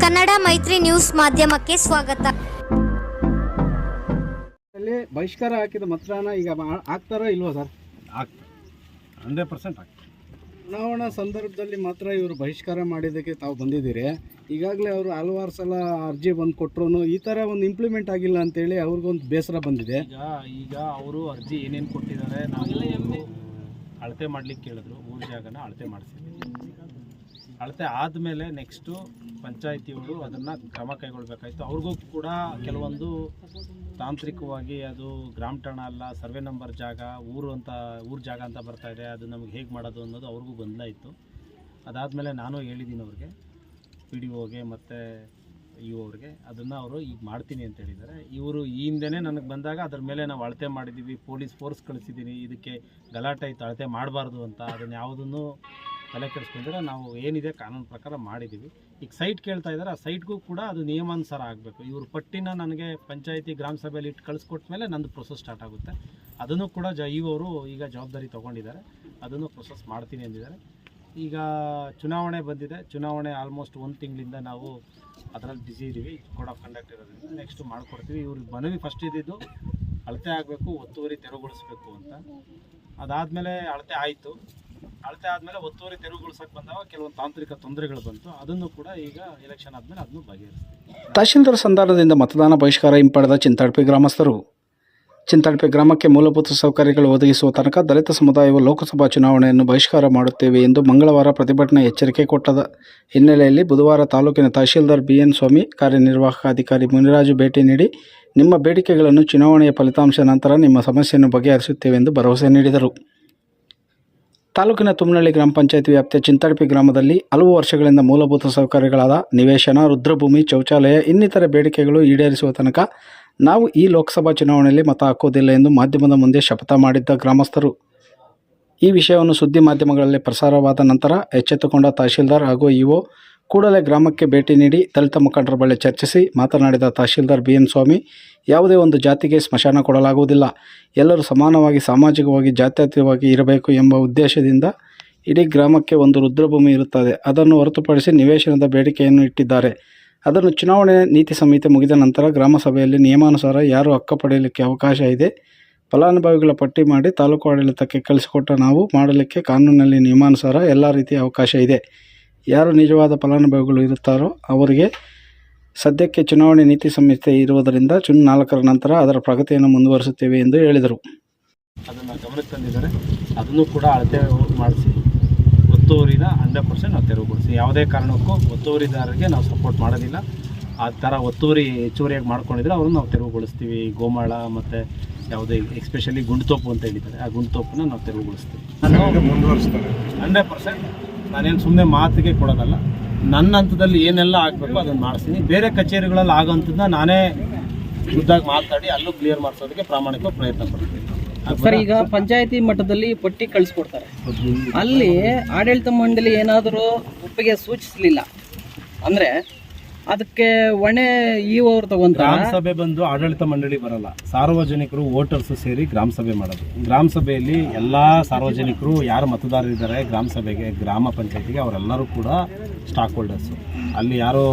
ಕನ್ನಡ ಮೈತ್ರಿ ನ್ಯೂಸ್ ಮಾಧ್ಯಮಕ್ಕೆ ಸ್ವಾಗತ. ಅಲ್ಲಿ ಬಹಿಷ್ಕಾರ ಹಾಕಿದ ಮತದಾನ ಈಗ ಮಾ- ಆಗ್ತಾರೋ ಇಲ್ವಾ ಸರ್? ಆಗ್ತದೆ ಹಂಡ್ರೆಡ್ ಪರ್ಸೆಂಟ್ ಆಗ್ತದೆ ಚುನಾವಣಾ ಸಂದರ್ಭದಲ್ಲಿ ಮಾತ್ರ ಇವರು ಬಹಿಷ್ಕಾರ ಮಾಡಿದ್ದಕ್ಕೆ ತಾವು ಬಂದಿದ್ದೀರಿ. ಈಗಾಗಲೇ ಅವರು ಹಲವಾರು ಸಲ ಅರ್ಜಿ ಬಂದು ಕೊಟ್ಟರು ಈ ಥರ ಒಂದು ಇಂಪ್ಲಿಮೆಂಟ್ ಆಗಿಲ್ಲ ಅಂತೇಳಿ ಅವ್ರಿಗೊಂದು ಬೇಸರ ಬಂದಿದೆ. ಈಗ ಈಗ ಅವರು ಅರ್ಜಿ ಏನೇನು ಕೊಟ್ಟಿದ್ದಾರೆ ನಾವು ಅಳತೆ ಮಾಡ್ಲಿಕ್ಕೆ ಕೇಳಿದ್ರು ಮೂರು ಜಾಗನ ಅಳತೆ ಮಾಡಿಸಿದ್ವಿ. ಅಳತೆ ಆದಮೇಲೆ ನೆಕ್ಸ್ಟು ಪಂಚಾಯತಿಯವರು ಅದನ್ನು ಕ್ರಮ ಕೈಗೊಳ್ಬೇಕಾಯ್ತು. ಅವ್ರಿಗೂ ಕೂಡ ಕೆಲವೊಂದು ತಾಂತ್ರಿಕವಾಗಿ ಅದು ಗ್ರಾಮ ಠಾಣ ಅಲ್ಲ, ಸರ್ವೆ ನಂಬರ್ ಜಾಗ, ಊರು ಅಂತ, ಊರು ಜಾಗ ಅಂತ ಬರ್ತಾ ಇದೆ, ಅದು ನಮಗೆ ಹೇಗೆ ಮಾಡೋದು ಅನ್ನೋದು ಅವ್ರಿಗೂ ಗೊಂದಲ ಇತ್ತು ಅದಾದಮೇಲೆ ನಾನು ಹೇಳಿದ್ದೀನಿ ಅವ್ರಿಗೆ, ಪಿ ಡಿ ಒಗೆ ಮತ್ತು ಇವು ಅವ್ರಿಗೆ, ಅದನ್ನು ಅವರು ಈಗ ಮಾಡ್ತೀನಿ ಅಂತ ಹೇಳಿದ್ದಾರೆ. ಇವರು ಈ ಹಿಂದೆನೇ ನನಗೆ ಬಂದಾಗ ಅದ್ರ ಮೇಲೆ ನಾವು ಅಳತೆ ಮಾಡಿದ್ದೀವಿ ಪೊಲೀಸ್ ಫೋರ್ಸ್ ಕಳಿಸಿದ್ದೀನಿ ಇದಕ್ಕೆ ಗಲಾಟೆ ಇತ್ತು ಅಳತೆ ಮಾಡಬಾರ್ದು ಅಂತ, ಅದನ್ನು ಯಾವುದನ್ನು ತಲೆ ಕೆಡಿಸ್ಕೊಂಡ್ರೆ ನಾವು ಏನಿದೆ ಕಾನೂನು ಪ್ರಕಾರ ಮಾಡಿದ್ದೀವಿ. ಈಗ ಸೈಟ್ ಕೇಳ್ತಾ ಇದ್ದಾರೆ ಆ ಸೈಟ್ಗೂ ಕೂಡ ಅದು ನಿಯಮಾನುಸಾರ ಆಗಬೇಕು. ಇವ್ರ ಪಟ್ಟಿನ ನನಗೆ ಪಂಚಾಯಿತಿ, ಗ್ರಾಮ ಸಭೆಯಲ್ಲಿ ಇಟ್ಟು ಕಳಿಸ್ಕೊಟ್ಟ ಮೇಲೆ ನಂದು ಪ್ರೊಸೆಸ್ ಸ್ಟಾರ್ಟ್ ಆಗುತ್ತೆ. ಅದನ್ನು ಕೂಡ ಜ ಇವರು ಈಗ ಜವಾಬ್ದಾರಿ ತೊಗೊಂಡಿದ್ದಾರೆ. ಅದನ್ನು ಪ್ರೊಸೆಸ್ ಮಾಡ್ತೀನಿ ಅಂದಿದ್ದಾರೆ. ಈಗ ಚುನಾವಣೆ ಬಂದಿದೆ. ಚುನಾವಣೆ ಆಲ್ಮೋಸ್ಟ್ ಒಂದು ತಿಂಗಳಿಂದ ನಾವು ಅದರಲ್ಲಿ ಬ್ಯುಸಿ ಇದ್ದೀವಿ ಕೋಡ್ ಆಫ್ ಕಂಡಕ್ಟ್ ಇರೋದ್ರಿಂದ ನೆಕ್ಸ್ಟ್ ಮಾಡ್ಕೊಡ್ತೀವಿ. ಇವ್ರಿಗೆ ಮನವಿ ಫಸ್ಟ್ ಇದ್ದಿದ್ದು ಅಳತೆ ಆಗಬೇಕು, ಒತ್ತುವರಿ ತೆರವುಗೊಳಿಸ್ಬೇಕು ಅಂತ. ಅದಾದಮೇಲೆ ಅಳತೆ ಆಯಿತು. ಅಳತೆ ಆದಮೇಲೆ ಒತ್ತುವರಿ ತೆರವುಗೊಳಿಸಕ್ ಬಂದಾಗ ಕೆಲವೊಂದು ತಾಂತ್ರಿಕ ತೊಂದರೆಗಳು ಬಂತು. ಅದನ್ನು ಕೂಡ ಈಗ ಎಲೆಕ್ಷನ್ ಆದಮೇಲೆ ಅದನ್ನು ಬಗೆಹರಿಸ್ತೀವಿ. ತಹಶೀಲ್ದಾರ್ ಸಂಧಾನದಿಂದ ಮತದಾನ ಬಹಿಷ್ಕಾರ ಹಿಂಪಡೆದ ಚಿಂತಾಡ್ಪಿ ಗ್ರಾಮಸ್ಥರು. ಚಿಂತಾಡ್ಪಿ ಗ್ರಾಮಕ್ಕೆ ಮೂಲಭೂತ ಸೌಕರ್ಯಗಳು ಒದಗಿಸುವ ತನಕ ದಲಿತ ಸಮುದಾಯವು ಲೋಕಸಭಾ ಚುನಾವಣೆಯನ್ನು ಬಹಿಷ್ಕಾರ ಮಾಡುತ್ತೇವೆ ಎಂದು ಮಂಗಳವಾರ ಪ್ರತಿಭಟನೆ ಎಚ್ಚರಿಕೆ ಕೊಟ್ಟದ ಹಿನ್ನೆಲೆಯಲ್ಲಿ ಬುಧವಾರ ತಾಲೂಕಿನ ತಹಶೀಲ್ದಾರ್ ಬಿ ಎನ್ ಸ್ವಾಮಿ ಕಾರ್ಯನಿರ್ವಾಹಕ ಅಧಿಕಾರಿ ಮುನಿರಾಜು ಭೇಟಿ ನೀಡಿ, ನಿಮ್ಮ ಬೇಡಿಕೆಗಳನ್ನು ಚುನಾವಣೆಯ ಫಲಿತಾಂಶ ನಂತರ ನಿಮ್ಮ ಸಮಸ್ಯೆಯನ್ನು ಬಗೆಹರಿಸುತ್ತೇವೆ ಎಂದು ಭರವಸೆ ನೀಡಿದರು. ತಾಲೂಕಿನ ತುಮನಹಳ್ಳಿ ಗ್ರಾಮ ಪಂಚಾಯತ್ ವ್ಯಾಪ್ತಿಯ ಚಿಂತಡಪಿ ಗ್ರಾಮದಲ್ಲಿ ಹಲವು ವರ್ಷಗಳಿಂದ ಮೂಲಭೂತ ಸೌಕರ್ಯಗಳಾದ ನಿವೇಶನ, ರುದ್ರಭೂಮಿ, ಶೌಚಾಲಯ, ಇನ್ನಿತರ ಬೇಡಿಕೆಗಳು ಈಡೇರಿಸುವ ತನಕ ನಾವು ಈ ಲೋಕಸಭಾ ಚುನಾವಣೆಯಲ್ಲಿ ಮತ ಹಾಕುವುದಿಲ್ಲ ಎಂದು ಮಾಧ್ಯಮದ ಮುಂದೆ ಶಪಥ ಮಾಡಿದ್ದ ಗ್ರಾಮಸ್ಥರು. ಈ ವಿಷಯವನ್ನು ಸುದ್ದಿ ಮಾಧ್ಯಮಗಳಲ್ಲಿ ಪ್ರಸಾರವಾದ ನಂತರ ಎಚ್ಚೆತ್ತುಕೊಂಡ ತಹಶೀಲ್ದಾರ್ ಹಾಗೂ ಇಒ ಕೂಡಲೇ ಗ್ರಾಮಕ್ಕೆ ಭೇಟಿ ನೀಡಿ ದಲಿತ ಮುಖಂಡರ ಬಳಿ ಚರ್ಚಿಸಿ ಮಾತನಾಡಿದ ತಹಶೀಲ್ದಾರ್ ಬಿ ಎನ್ ಸ್ವಾಮಿ, ಯಾವುದೇ ಒಂದು ಜಾತಿಗೆ ಸ್ಮಶಾನ ಕೊಡಲಾಗುವುದಿಲ್ಲ. ಎಲ್ಲರೂ ಸಮಾನವಾಗಿ, ಸಾಮಾಜಿಕವಾಗಿ, ಜಾತ್ಯತೀತವಾಗಿ ಇರಬೇಕು ಎಂಬ ಉದ್ದೇಶದಿಂದ ಇಡೀ ಗ್ರಾಮಕ್ಕೆ ಒಂದು ರುದ್ರಭೂಮಿ ಇರುತ್ತದೆ. ಅದನ್ನು ಹೊರತುಪಡಿಸಿ ನಿವೇಶನದ ಬೇಡಿಕೆಯನ್ನು ಇಟ್ಟಿದ್ದಾರೆ. ಅದನ್ನು ಚುನಾವಣೆ ನೀತಿ ಸಂಹಿತೆ ಮುಗಿದ ನಂತರ ಗ್ರಾಮ ಸಭೆಯಲ್ಲಿ ನಿಯಮಾನುಸಾರ ಯಾರು ಹಕ್ಕ ಪಡೆಯಲಿಕ್ಕೆ ಅವಕಾಶ ಇದೆ. ಫಲಾನುಭವಿಗಳ ಪಟ್ಟಿ ಮಾಡಿ ತಾಲೂಕು ಆಡಳಿತಕ್ಕೆ ಕಳಿಸಿಕೊಟ್ಟ ನಾವು ಮಾಡಲಿಕ್ಕೆ ಕಾನೂನಿನಲ್ಲಿ ನಿಯಮಾನುಸಾರ ಎಲ್ಲ ರೀತಿಯ ಅವಕಾಶ ಇದೆ. ಯಾರು ನಿಜವಾದ ಫಲಾನುಭವಿಗಳು ಇರುತ್ತಾರೋ ಅವರಿಗೆ ಸದ್ಯಕ್ಕೆ ಚುನಾವಣೆ ನೀತಿ ಸಂಹಿತೆ ಇರುವುದರಿಂದ ಜೂನ್ ನಾಲ್ಕರ ನಂತರ ಅದರ ಪ್ರಗತಿಯನ್ನು ಮುಂದುವರಿಸುತ್ತೇವೆ ಎಂದು ಹೇಳಿದರು. ಅದನ್ನು ಗಮನಕ್ಕೆ ತಂದಿದ್ದಾರೆ. ಅದನ್ನು ಕೂಡ ಅಳತೆ ಮಾಡಿಸಿ ಒತ್ತುವರಿನ ಹಂಡ್ರೆಡ್ ಪರ್ಸೆಂಟ್ ನಾವು ತೆರವುಗೊಳಿಸಿ. ಯಾವುದೇ ಕಾರಣಕ್ಕೂ ಒತ್ತುವರಿದಾರರಿಗೆ ನಾವು ಸಪೋರ್ಟ್ ಮಾಡೋದಿಲ್ಲ. ಆ ಥರ ಒತ್ತುವರಿ ಹೆಚ್ಚುವರಿಯಾಗಿ ಮಾಡ್ಕೊಂಡಿದ್ರೆ ಅವ್ರನ್ನ ನಾವು ತೆರವುಗೊಳಿಸ್ತೀವಿ. ಗೋಮಾಳ ಮತ್ತು ಯಾವುದೇ ಎಸ್ಪೆಷಲಿ ಗುಂಡ್ತೋಪು ಅಂತ ಹೇಳಿದ್ದಾರೆ. ಆ ಗುಂಡ್ತೋಪನ್ನ ನಾವು ತೆರವುಗೊಳಿಸ್ತೀವಿ. ಮುಂದುವರಿಸ್ತಾರೆ. ಹಂಡ್ರೆಡ್ ಪರ್ಸೆಂಟ್ ನಾನೇನು ಸುಮ್ಮನೆ ಮಾತಿಗೆ ಕೊಡೋದಲ್ಲ. ನನ್ನ ಹಂತದಲ್ಲಿ ಏನೆಲ್ಲ ಆಗಬೇಕು ಅದನ್ನು ಮಾಡಿಸ್ತೀನಿ. ಬೇರೆ ಕಚೇರಿಗಳಲ್ಲಿ ಆಗೋಂಥದ್ದನ್ನ ನಾನೇ ಖುದ್ದಾಗಿ ಮಾತಾಡಿ ಅಲ್ಲೂ ಕ್ಲಿಯರ್ ಮಾಡಿಸೋದಕ್ಕೆ ಪ್ರಾಮಾಣಿಕ ಪ್ರಯತ್ನ ಪಡ್ತೀನಿ. ಸರ್ ಈಗ ಪಂಚಾಯತಿ ಮಟ್ಟದಲ್ಲಿ ಪಟ್ಟಿ ಕಳಿಸ್ಕೊಡ್ತಾರೆ. ಅಲ್ಲಿ ಆಡಳಿತ ಮಂಡಳಿ ಏನಾದರೂ ಒಪ್ಪಿಗೆ ಸೂಚಿಸಲಿಲ್ಲ. ಅಂದ್ರೆ ಅದಕ್ಕೆ ಹೊಣೆ ಈ ಅವ್ರು ತಗೊಂತ ಗ್ರಾಮ ಸಭೆ ಬಂದು ಆಡಳಿತ ಮಂಡಳಿ ಬರಲ್ಲ. ಸಾರ್ವಜನಿಕರು ವೋಟರ್ಸ್ ಸೇರಿ ಗ್ರಾಮ ಸಭೆ ಮಾಡೋದು. ಗ್ರಾಮ ಸಭೆಯಲ್ಲಿ ಎಲ್ಲ ಸಾರ್ವಜನಿಕರು, ಯಾರು ಮತದಾರರಿದ್ದಾರೆ ಗ್ರಾಮ ಸಭೆಗೆ, ಗ್ರಾಮ ಪಂಚಾಯತಿಗೆ ಅವರೆಲ್ಲರೂ ಕೂಡ ಸ್ಟಾಕ್ ಹೋಲ್ಡರ್ಸು ಅಲ್ಲಿ ಯಾರು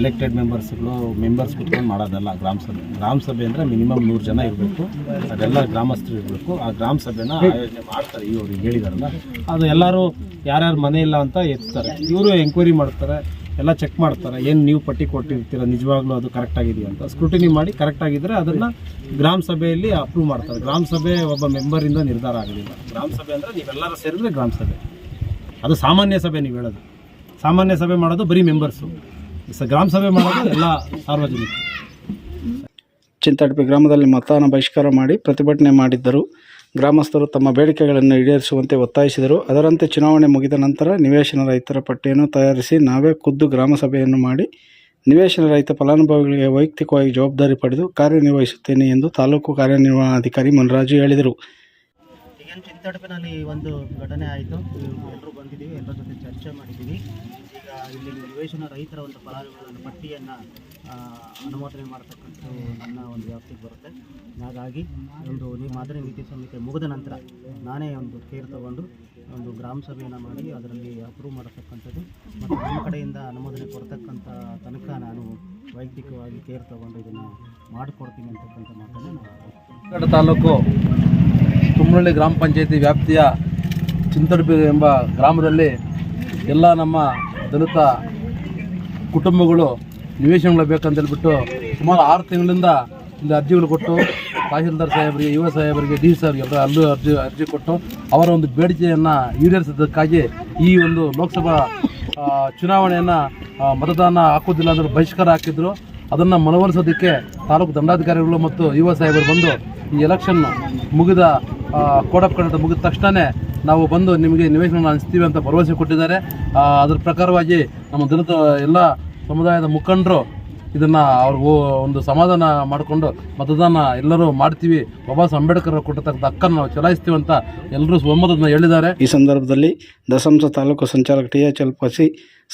ಎಲೆಕ್ಟೆಡ್ ಮೆಂಬರ್ಸ್ಗಳು ಮೆಂಬರ್ಸ್ ಕುತ್ಕೊಂಡು ಮಾಡೋದಲ್ಲ ಗ್ರಾಮ ಸಭೆ. ಗ್ರಾಮ ಸಭೆ ಅಂದರೆ ಮಿನಿಮಮ್ ನೂರು ಜನ ಇರಬೇಕು. ಅದೆಲ್ಲ ಗ್ರಾಮಸ್ಥರು ಇರಬೇಕು. ಆ ಗ್ರಾಮ ಸಭೆನ ಆಯೋಜನೆ ಮಾಡ್ತಾರೆ ಇವರು ಹೇಳಿದಾರಲ್ಲ. ಅದು ಎಲ್ಲರೂ ಯಾರ್ಯಾರು ಮನೆ ಇಲ್ಲ ಅಂತ ಎತ್ತಾರೆ. ಇವರು ಎಂಕ್ವೈರಿ ಮಾಡ್ತಾರೆ. ಎಲ್ಲ ಚೆಕ್ ಮಾಡ್ತಾರೆ. ಏನು ನೀವು ಪಟ್ಟಿ ಕೊಟ್ಟಿರ್ತೀರ? ನಿಜವಾಗ್ಲೂ ಅದು ಕರೆಕ್ಟ್ ಆಗಿದೆಯಾ ಅಂತ. ಸ್ಕ್ರೂಟಿನಿ ಮಾಡಿ ಕರೆಕ್ಟ್ ಆಗಿದ್ರೆ ಅದನ್ನ ಗ್ರಾಮ ಸಭೆಯಲ್ಲಿ ಅಪ್ರೂವ್ ಮಾಡ್ತಾರೆ. ಗ್ರಾಮ ಸಭೆ ಒಬ್ಬ ಮೆಂಬರಿಂದ ನಿರ್ಧಾರ ಆಗಲಿಲ್ಲ ಗ್ರಾಮ ಸಭೆ ಅಂದರೆ ನೀವೆಲ್ಲರೂ ಸೇರಿದ್ರೆ ಗ್ರಾಮ ಸಭೆ. ಅದು ಸಾಮಾನ್ಯ ಸಭೆ ನೀವು ಹೇಳೋದು. ಸಾಮಾನ್ಯ ಸಭೆ ಮಾಡೋದು ಬರೀ ಮೆಂಬರ್ಸು ಗ್ರಾಮ ಸಭೆ ಮಾಡೋದು ಎಲ್ಲ ಸಾರ್ವಜನಿಕ ಚಿಂತಾಡ್ಪಿ ಗ್ರಾಮದಲ್ಲಿ ಮತದಾನ ಬಹಿಷ್ಕಾರ ಮಾಡಿ ಪ್ರತಿಭಟನೆ ಮಾಡಿದ್ದರು. ಗ್ರಾಮಸ್ಥರು ತಮ್ಮ ಬೇಡಿಕೆಗಳನ್ನು ಈಡೇರಿಸುವಂತೆ ಒತ್ತಾಯಿಸಿದರು. ಅದರಂತೆ ಚುನಾವಣೆ ಮುಗಿದ ನಂತರ ನಿವೇಶನ ರಹಿತರ ಪಟ್ಟಿಯನ್ನು ತಯಾರಿಸಿ ನಾವೇ ಖುದ್ದು ಗ್ರಾಮಸಭೆಯನ್ನು ಮಾಡಿ ನಿವೇಶನ ರಹಿತ ಫಲಾನುಭವಿಗಳಿಗೆ ವೈಯಕ್ತಿಕವಾಗಿ ಜವಾಬ್ದಾರಿ ಪಡೆದು ಕಾರ್ಯನಿರ್ವಹಿಸುತ್ತೇನೆ ಎಂದು ತಾಲೂಕು ಕಾರ್ಯನಿರ್ವಹಣಾಧಿಕಾರಿ ಮನರಾಜು ಹೇಳಿದರು. ಈಗೇನು ಚಿಂತಡಪಿನಲ್ಲಿ ಒಂದು ಘಟನೆ ಆಯಿತು. ಎಲ್ಲರೂ ಬಂದಿದ್ದೀವಿ, ಎಲ್ಲರ ಜೊತೆ ಚರ್ಚೆ ಮಾಡಿದ್ದೀವಿ. ಈಗ ಇಲ್ಲಿ ನಿವೇಶನ ರೈತರ ಒಂದು ಫಲಾನುಭವಿಗಳನ್ನು ಪಟ್ಟಿಯನ್ನು ಅನುಮೋದನೆ ಮಾಡತಕ್ಕಂಥ ನನ್ನ ಒಂದು ವ್ಯಾಪ್ತಿಗೆ ಬರುತ್ತೆ. ಹಾಗಾಗಿ ಒಂದು ನೀವು ಮಾದರಿ ನೀತಿ ಸಂಹಿತೆ ಮುಗಿದ ನಂತರ ನಾನೇ ಒಂದು ಕೇರ್ ತಗೊಂಡು ಒಂದು ಗ್ರಾಮ ಸಭೆಯನ್ನು ಮಾಡಿ ಅದರಲ್ಲಿ ಅಪ್ರೂವ್ ಮಾಡತಕ್ಕಂಥದ್ದು. ಮತ್ತು ನಮ್ಮ ಕಡೆಯಿಂದ ಅನುಮೋದನೆ ಕೊಡ್ತಕ್ಕಂಥ ತನಕ ನಾನು ವೈಯಕ್ತಿಕವಾಗಿ ಕೇರ್ ತಗೊಂಡು ಇದನ್ನು ಮಾಡಿಕೊಡ್ತೀನಿ ಅಂತಕ್ಕಂಥ ಮಾತನ್ನು ಹೊಸಕೋಟೆ ತಾಲೂಕು ಕುಮ್ಮನಹಳ್ಳಿ ಗ್ರಾಮ ಪಂಚಾಯತಿ ವ್ಯಾಪ್ತಿಯ ಚಿಂತಡಪಿ ಎಂಬ ಗ್ರಾಮದಲ್ಲಿ ಎಲ್ಲ ನಮ್ಮ ದಲಿತ ಕುಟುಂಬಗಳು ನಿವೇಶನಗಳು ಬೇಕಂತೇಳ್ಬಿಟ್ಟು ಸುಮಾರು ಆರು ತಿಂಗಳಿಂದ ಇಲ್ಲಿ ಅರ್ಜಿಗಳು ಕೊಟ್ಟು ತಹಸೀಲ್ದಾರ್ ಸಾಹೇಬರಿಗೆ, ಯುವ ಸಾಹೇಬರಿಗೆ, ಡಿ ಸಾಹೇಬ್ಗೆ ಎಲ್ಲರೂ ಅಲ್ಲೂ ಅರ್ಜಿ ಅರ್ಜಿ ಕೊಟ್ಟು ಅವರ ಒಂದು ಬೇಡಿಕೆಯನ್ನು ಈಡೇರಿಸೋದಕ್ಕಾಗಿ ಈ ಒಂದು ಲೋಕಸಭಾ ಚುನಾವಣೆಯನ್ನು ಮತದಾನ ಹಾಕೋದಿಲ್ಲ ಅಂದ್ರೆ ಬಹಿಷ್ಕಾರ ಹಾಕಿದ್ರು. ಅದನ್ನು ಮನವೊಲಿಸೋದಕ್ಕೆ ತಾಲೂಕು ದಂಡಾಧಿಕಾರಿಗಳು ಮತ್ತು ಯುವ ಸಾಹೇಬರು ಬಂದು ಈ ಎಲೆಕ್ಷನ್ ಮುಗಿದ ಕೋಡ್ ಆಫ್ ಮುಗಿದ ತಕ್ಷಣವೇ ನಾವು ಬಂದು ನಿಮಗೆ ನಿವೇಶನ ಅನಿಸ್ತೀವಿ ಅಂತ ಭರವಸೆ ಕೊಟ್ಟಿದ್ದಾರೆ. ಅದರ ಪ್ರಕಾರವಾಗಿ ನಮ್ಮ ದಲಿತ ಎಲ್ಲ ಸಮುದಾಯದ ಮುಖಂಡರು ಇದನ್ನು ಅವ್ರಿಗೂ ಒಂದು ಸಮಾಧಾನ ಮಾಡಿಕೊಂಡು ಮತದಾನ ಎಲ್ಲರೂ ಮಾಡ್ತೀವಿ. ಬಾಬಾ ಸಾಹೇಬ್ ಅಂಬೇಡ್ಕರ್ ಕೊಟ್ಟತಕ್ಕಂಥ ಕೊಟ್ಟಿರ್ತಕ್ಕಂಥ ಹಕ್ಕನ್ನು ನಾವು ಚಲಾಯಿಸ್ತೀವಿ ಅಂತ ಎಲ್ಲರೂ ಒಮ್ಮತದನ್ನ ಹೇಳಿದ್ದಾರೆ. ಈ ಸಂದರ್ಭದಲ್ಲಿ ದಸಂಸ ತಾಲೂಕು ಸಂಚಾಲಕ ಟಿ ಎಚ್ ಎಲ್ಪಸಿ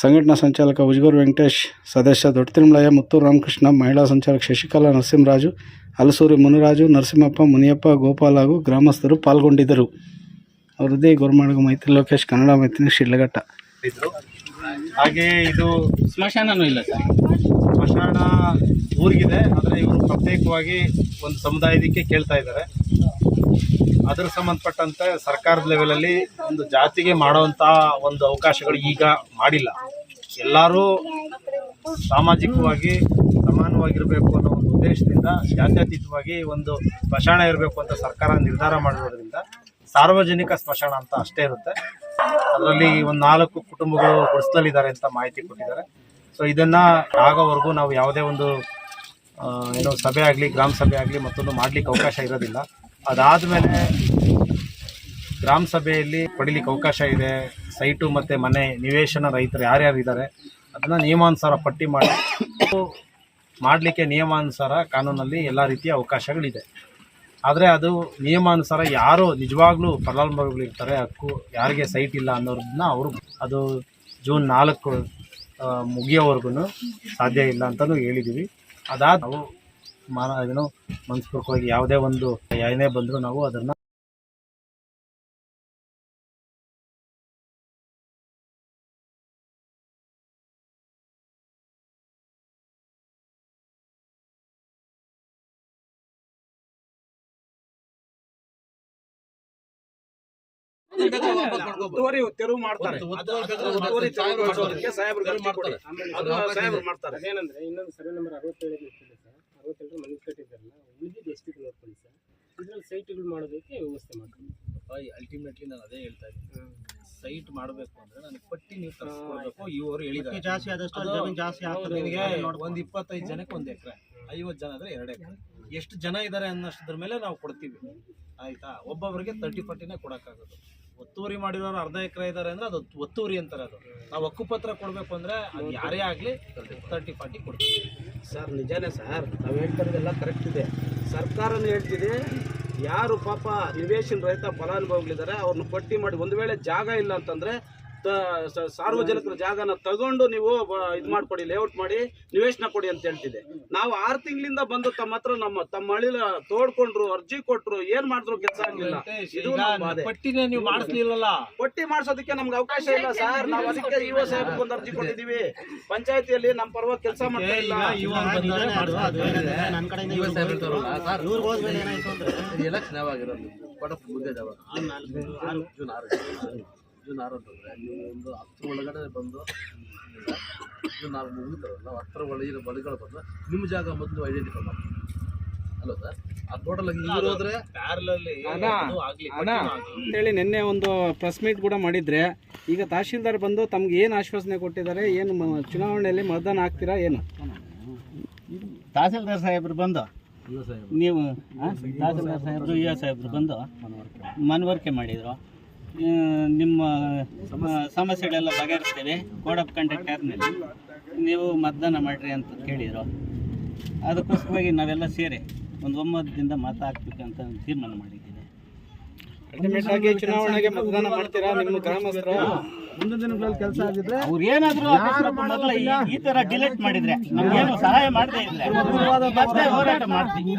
ಸಂಘಟನಾ ಸಂಚಾಲಕ ಉಜ್ಗೂರು ವೆಂಕಟೇಶ್ ಸದಸ್ಯ ದೊಡ್ಡ ತಿರುಮಲಯ್ಯ ಮುತ್ತೂರು ರಾಮಕೃಷ್ಣ ಮಹಿಳಾ ಸಂಚಾಲಕ ಶಶಿಕಲಾ ನರಸಿಂಹರಾಜು ಹಲಸೂರಿ ಮುನಿರಾಜು ನರಸಿಂಹಪ್ಪ ಮುನಿಯಪ್ಪ ಗೋಪಾಲ್ ಹಾಗೂ ಗ್ರಾಮಸ್ಥರು ಪಾಲ್ಗೊಂಡಿದ್ದರು. ಅವರದ್ದೇ ಗೋರ್ಮಾಡಗ ಮೈತ್ರಿ ಲೋಕೇಶ್ ಕನ್ನಡ ಮೈತ್ರಿ ಶಿಡ್ಲಘಟ್ಟ ಹಾಗೆ ಇದು ಸ್ಮಶಾನನೂ ಇಲ್ಲ ಸರ್. ಸ್ಮಶಾನ ಊರಿಗಿದೆ, ಆದರೆ ಇವರು ಪ್ರತ್ಯೇಕವಾಗಿ ಒಂದು ಸಮುದಾಯದಕ್ಕೆ ಕೇಳ್ತಾ ಇದ್ದಾರೆ. ಅದರ ಸಂಬಂಧಪಟ್ಟಂತೆ ಸರ್ಕಾರದ ಲೆವೆಲಲ್ಲಿ ಒಂದು ಜಾತಿಗೆ ಮಾಡುವಂಥ ಒಂದು ಅವಕಾಶಗಳು ಈಗ ಮಾಡಿಲ್ಲ. ಎಲ್ಲರೂ ಸಾಮಾಜಿಕವಾಗಿ ಸಮಾನವಾಗಿರಬೇಕು ಅನ್ನೋ ಒಂದು ಉದ್ದೇಶದಿಂದ, ಜಾತ್ಯತೀತವಾಗಿ ಒಂದು ಸ್ಮಶಾನ ಇರಬೇಕು ಅಂತ ಸರ್ಕಾರ ನಿರ್ಧಾರ ಮಾಡಿರೋದ್ರಿಂದ ಸಾರ್ವಜನಿಕ ಸ್ಮಶಾನ ಅಂತ ಅಷ್ಟೇ ಇರುತ್ತೆ. ಅದರಲ್ಲಿ ಒಂದು ನಾಲ್ಕು ಕುಟುಂಬಗಳು ಗುಡಿಸ್ದಲ್ಲಿದ್ದಾರೆ ಅಂತ ಮಾಹಿತಿ ಕೊಟ್ಟಿದ್ದಾರೆ. ಸೊ ಇದನ್ನು ಆಗೋವರೆಗೂ ನಾವು ಯಾವುದೇ ಒಂದು ಏನೋ ಸಭೆ ಆಗಲಿ, ಗ್ರಾಮ ಸಭೆ ಆಗಲಿ ಮತ್ತೊಂದು ಮಾಡ್ಲಿಕ್ಕೆ ಅವಕಾಶ ಇರೋದಿಲ್ಲ. ಅದಾದಮೇಲೆ ಗ್ರಾಮ ಸಭೆಯಲ್ಲಿ ಪಡಿಲಿಕ್ಕೆ ಅವಕಾಶ ಇದೆ. ಸೈಟು ಮತ್ತು ಮನೆ ನಿವೇಶನ ರೈತರು ಯಾರ್ಯಾರು ಇದ್ದಾರೆ ಅದನ್ನು ನಿಯಮಾನುಸಾರ ಪಟ್ಟಿ ಮಾಡಿ, ಮಾಡಲಿಕ್ಕೆ ನಿಯಮಾನುಸಾರ ಕಾನೂನಲ್ಲಿ ಎಲ್ಲ ರೀತಿಯ ಅವಕಾಶಗಳಿದೆ. ಆದರೆ ಅದು ನಿಯಮಾನುಸಾರ ಯಾರು ನಿಜವಾಗ್ಲೂ ಫಲಾನುಭವಿಗಳಿರ್ತಾರೆ ಹಕ್ಕು ಯಾರಿಗೆ ಸೈಟ್ ಇಲ್ಲ ಅನ್ನೋದನ್ನ ಅವರು, ಅದು ಜೂನ್ ನಾಲ್ಕು ಮುಗಿಯೋವರೆಗೂ ಸಾಧ್ಯ ಇಲ್ಲ ಅಂತಲೂ ಹೇಳಿದ್ದೀವಿ ಅದಾದ ನಾವು ಮಾನ ಏನು ಮನಸ್ಪೂರ್ವಕವಾಗಿ ಯಾವುದೇ ಒಂದು ಏನೇ ಬಂದರೂ ನಾವು ಅದನ್ನು ಒತ್ತುವರಿ ತೆರವು ಮಾಡ್ತಾರೆ. ಸಾಹೇಬ್ರು ಮಾಡ್ತಾರೆ. ಏನಂದ್ರೆ ಇನ್ನೊಂದು ಸರ್ವೆ ನಂಬರ್ ಅರವತ್ತೇಳು ಇರ್ತದೆ ಸರ್. ಅರವತ್ತೇಳರ ಮನೆ ಕಟ್ಟಿದ್ದಾರಲ್ಲ ಉಳಿದಿದ್ದು ಎಷ್ಟಿಗೆ ನೋಡ್ಕೊಳ್ಳಿ ಸರ್. ಇದ್ರಲ್ಲಿ ಸೈಟ್ಗಳು ಮಾಡೋದಕ್ಕೆ ವ್ಯವಸ್ಥೆ ಮಾಡ್ಕೊಳ್ಳಿ ಅಲ್ಟಿಮೇಟ್ಲಿ ನಾನು ಅದೇ ಹೇಳ್ತಾ ಇದ್ದೀನಿ. ಸೈಟ್ ಮಾಡಬೇಕು ಅಂದ್ರೆ ನನಗೆ ಪಟ್ಟಿ ನೀವು ತರಿಸ್ಕೊಡ್ಬೇಕು. ಇವರು ಹೇಳಿದ್ದಾರೆ. ಜಾಸ್ತಿ ಆದಷ್ಟು ಜಮೀನು ಜಾಸ್ತಿ ಆಗ್ತದೆ ಒಂದು ಇಪ್ಪತ್ತೈದು ಜನಕ್ಕೆ ಒಂದು ಎಕರೆ ಐವತ್ತು ಜನ ಆದರೆ ಎರಡು ಎಕರೆ. ಎಷ್ಟು ಜನ ಇದ್ದಾರೆ ಅನ್ನೋಷ್ಟ್ರ ಮೇಲೆ ನಾವು ಕೊಡ್ತೀವಿ. ಆಯ್ತಾ? ಒಬ್ಬೊಬ್ಬರಿಗೆ ತರ್ಟಿ ಫಾರ್ಟಿನೇ ಕೊಡೋಕ್ಕಾಗೋದು. ಒತ್ತುವರಿ ಮಾಡಿರೋರು ಅರ್ಧ ಎಕರೆ ಇದ್ದಾರೆ ಅಂದ್ರೆ ಅದು ಒತ್ತುವರಿ ಅಂತಾರೆ ಅದು. ನಾವು ಹಕ್ಕುಪತ್ರ ಕೊಡಬೇಕು ಅಂದ್ರೆ ಅದು ಯಾರೇ ಆಗಲಿ ತರ್ಟಿ ಫಾರ್ಟಿ ಕೊಡ್ತೀವಿ. ಸರ್, ನಿಜಾನೇ ಸರ್, ನಾವು ಹೇಳ್ತಾರದೆಲ್ಲ ಕರೆಕ್ಟ್ ಇದೆ. ಸರ್ಕಾರನೂ ಹೇಳ್ತಿದೆ, ಯಾರು ಪಾಪ ನಿವೇಶನ ರೈತ ಫಲಾನುಭವಿಗಳಿದ್ದಾರೆ, ಅವ್ರನ್ನ ಪಟ್ಟಿ ಮಾಡಿ ಒಂದು ವೇಳೆ ಜಾಗ ಇಲ್ಲ ಅಂತಂದ್ರೆ ಸಾರ್ವಜನಿಕರ ಜಾಗನ ತಗೊಂಡು ನೀವು ಇದು ಮಾಡ್ಕೊಡಿ ಲೇಔಟ್ ಮಾಡಿ ನಿವೇಶನ ಕೊಡಿ ಅಂತ ಹೇಳ್ತಿದೆ ನಾವು ಆರು ತಿಂಗಳಿಂದ ಬಂದು ತಮ್ಮ ಹತ್ರ ನಮ್ಮ ತಮ್ಮ ಹಳ್ಳಿಲ ತೋಡ್ಕೊಂಡ್ರು ಅರ್ಜಿ ಕೊಟ್ರು ಏನ್ ಮಾಡಿದ್ರು ಕೆಲಸ ಆಗಿಲ್ಲ ಇದು ಪಟ್ಟಿನೇ ನೀವು ಮಾಡಿಸ್ಲಿಲ್ಲ ಪಟ್ಟಿ ಮಾಡಿಸೋದಕ್ಕೆ ನಮ್ಗೆ ಅವಕಾಶ ಇಲ್ಲ ಸರ್. ನಾವು ಅದಕ್ಕೆ ಯುವ ಸಾಹೇಬ್ ಒಂದು ಅರ್ಜಿ ಕೊಟ್ಟಿದೀವಿ ಪಂಚಾಯತಿಯಲ್ಲಿ ನಮ್ಮ ಪರವಾಗಿ ಕೆಲಸ ಮಾಡ್ತಾ ಇಲ್ಲ. ಎಲೆಕ್ಷನ್ ಯಾವಾಗಿರೋದು? ಜೂನ್ ಆರು ಜೂನ್ ಆರು ಅಂತಂದ್ರೆ ನೀವು ಒಂದು ಹತ್ತರ ಒಳಗಡೆ ಬಂದು ಜೂನ್ ಆರು ಮುಗಿತಾರಲ್ಲ ಹತ್ತರ ಒಳಗಿನ ಬಳಿಗಳು ಬಂದು ನಿಮ್ಮ ಜಾಗ ಮೊದಲು ಐಡೆಂಟಿಫೈ ಮಾಡ್ತೀವಿ ಅಲ್ಲ ಸರ್? ಆ ಟೋಟಲ್. ಅಂತೇಳಿ ನಿನ್ನೆ ಒಂದು ಪ್ರೆಸ್ ಮೀಟ್ ಕೂಡ ಮಾಡಿದ್ರೆ ಈಗ ತಹಶೀಲ್ದಾರ್ ಬಂದು ತಮ್ಗೆ ಏನು ಆಶ್ವಾಸನೆ ಕೊಟ್ಟಿದ್ದಾರೆ ಏನು ಮ- ಚುನಾವಣೆಯಲ್ಲಿ ಮತದಾನ ಆಗ್ತೀರಾ ಏನು? ತಹಸೀಲ್ದಾರ್ ಸಾಹೇಬ್ರು ಬಂದು ನೀವು ತಹಸೀಲ್ದಾರ್ ಸಾಹೇಬ್ರು ಯು ಸಾಹೇಬ್ರು ಬಂದು ಮನವರಿಕೆ ಮಾಡಿದರು. ನಿಮ್ಮ ಸಮಸ್ಯೆಗಳೆಲ್ಲ ಬಗೆಹರಿಸ್ತೇವೆ ಕೋಡ್ ಆಫ್ ಕಂಡಕ್ಟರ್ನಲ್ಲಿ ನೀವು ಮತದಾನ ಮಾಡಿರಿ ಅಂತ ಕೇಳಿದರು. ಅದಕ್ಕೋಸ್ಕರವಾಗಿ ನಾವೆಲ್ಲ ಸೇರಿ ಒಂದು ಒಮ್ಮತದಿಂದ ಮತ ಹಾಕ್ಬೇಕಂತ ತೀರ್ಮಾನ ಮಾಡಿದ್ದೀವಿ ಅಲ್ಟಿಮೇಟ್ ಆಗಿ ಚುನಾವಣೆಗೆ ಮತದಾನ ಮಾಡ್ತೀರಾ ನಿಮ್ಮ ಗ್ರಾಮಸ್ಥರು? ಮುಂದಿನ ದಿನಗಳಲ್ಲಿ ಕೆಲಸ ಆಗಿದ್ರೆ ಅವ್ರು ಏನಾದ್ರು ಅಕಸ್ಮಾತ್ ಮೊದಲ ಈ- ಈ ತರ ಡಿಲೀಟ್ ಮಾಡಿದ್ರೆ ನಮ್ಗೇನು ಸಹಾಯ ಮಾಡದೇ ಇಲ್ಲ. ಮತ್ತೆ ಹೋರಾಟ ಮಾಡ್ತೀವಿ.